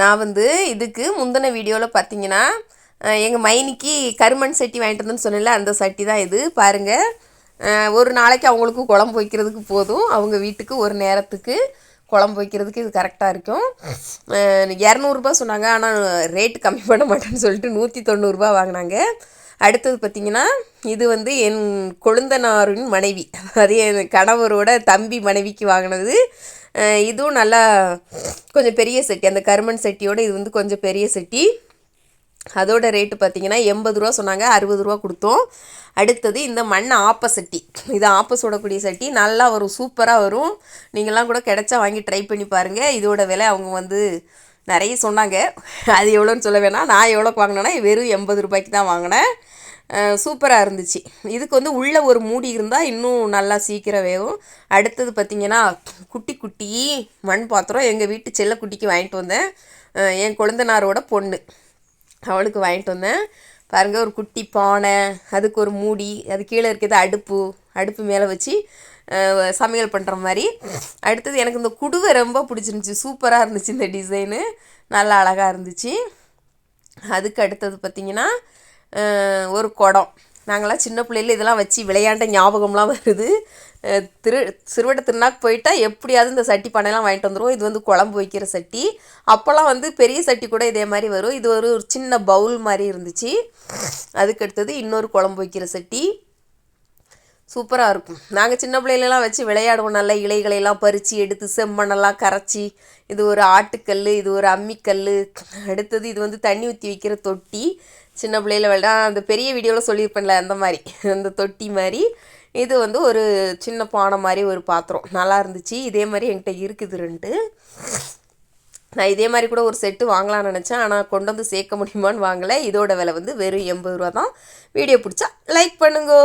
நான் வந்து இதுக்கு முந்தின வீடியோவில் பார்த்தீங்கன்னா எங்கள் மைனிக்கு கருமண் சட்டி வாங்கிட்டு வந்தேன்னு சொன்னேன்ல அந்த சட்டி தான் இது. பாருங்கள் ஒரு நாளைக்கு அவங்களுக்கு குழம்பு வைக்கிறதுக்கு போதும். அவங்க வீட்டுக்கு ஒரு நேரத்துக்கு குழம்பு வைக்கிறதுக்கு இது கரெக்டாக இருக்கும். இரநூறுபா சொன்னாங்க. ஆனால் ரேட்டு கம்மி பண்ண மாட்டேன்னு சொல்லிட்டு நூற்றி தொண்ணூறுரூபா வாங்கினாங்க. அடுத்தது பார்த்திங்கன்னா இது வந்து என் கொழுந்தனாரின் மனைவி. அது என் கணவரோட தம்பி மனைவிக்கு வாங்கினது. இதுவும் நல்லா கொஞ்சம் பெரிய செட்டி அந்த கருமண் செட்டியோட இது வந்து கொஞ்சம் பெரிய செட்டி. அதோட ரேட்டு பார்த்தீங்கன்னா எண்பது ரூபா சொன்னாங்க அறுபது ரூபா கொடுத்தோம். அடுத்தது இந்த மண் ஆப்ப சட்டி. இது ஆப்ப சுடக்கூடிய சட்டி நல்லா வரும் சூப்பராக வரும். நீங்களாம் கூட கிடச்சா வாங்கி ட்ரை பண்ணி பாருங்கள் இதோட விலை அவங்க வந்து நிறைய சொன்னாங்க. அது எவ்வளோன்னு சொல்ல வேணாம். நான் எவ்வளோக்கு வாங்கினேன்னா வெறும் எண்பது ரூபாய்க்கு தான் வாங்கினேன். சூப்பராக இருந்துச்சு. இதுக்கு வந்து உள்ளே ஒரு மூடி இருந்தால் இன்னும் நல்லா சீக்கிரம் வேகும். அடுத்தது பார்த்திங்கன்னா குட்டி குட்டி மண் பாத்திரம் எங்கள் வீட்டு செல்ல குட்டிக்கு வாங்கிட்டு வந்தேன். என் குழந்தனாரோட பொண்ணு. அவளுக்கு வாங்கிட்டு வந்தேன். பாருங்கள் ஒரு குட்டி பானை அதுக்கு ஒரு மூடி அது கீழே இருக்கிறது அடுப்பு அடுப்பு மேலே வச்சு சமையல் பண்ணுற மாதிரி. அடுத்தது எனக்கு இந்த குடுவை ரொம்ப பிடிச்சிருந்துச்சி. சூப்பராக இருந்துச்சு இந்த டிசைனு. நல்லா அழகாக இருந்துச்சு. அதுக்கு அடுத்தது பார்த்திங்கன்னா ஒரு குடம். நாங்களாம் சின்ன பிள்ளையில இதெல்லாம் வச்சு விளையாண்ட ஞாபகம்லாம் வருது. திரு சிறுவட்ட திருநாக்கு போயிட்டால் எப்படியாவது இந்த சட்டி பானைலாம் வாங்கிட்டு வந்துடுவோம் இது வந்து குழம்பு வைக்கிற சட்டி. அப்போல்லாம் வந்து பெரிய சட்டி கூட இதே மாதிரி வரும். இது ஒரு ஒரு சின்ன பவுல் மாதிரி இருந்துச்சு. அதுக்கு அடுத்தது இன்னொரு குழம்பு வைக்கிற சட்டி. சூப்பராக இருக்கும். நாங்கள் சின்ன பிள்ளைகளெல்லாம் வச்சு விளையாடுவோம். நல்லா இலைகளையெல்லாம் பறித்து எடுத்து செம்மண்ணெல்லாம் கரைச்சி இது ஒரு ஆட்டுக்கல் இது ஒரு அம்மிக்கல் அடுத்தது இது வந்து தண்ணி ஊற்றி வைக்கிற தொட்டி. சின்ன பிள்ளையில விளையா அந்த பெரிய வீடியோவில் சொல்லியிருப்பேன்ல அந்த மாதிரி. அந்த தொட்டி மாதிரி. இது வந்து ஒரு சின்ன பானை மாதிரி ஒரு பாத்திரம். நல்லா இருந்துச்சு. இதே மாதிரி என்கிட்ட இருக்குது ரெண்டு. நான் இதே மாதிரி கூட ஒரு செட்டு வாங்கலாம்னு நினச்சேன். ஆனால் கொண்டு வந்து சேர்க்க முடியுமான்னு வாங்கலை. இதோட விலை வந்து வெறும் எண்பது ரூபா தான் வீடியோ பிடிச்சா லைக் பண்ணுங்கோ.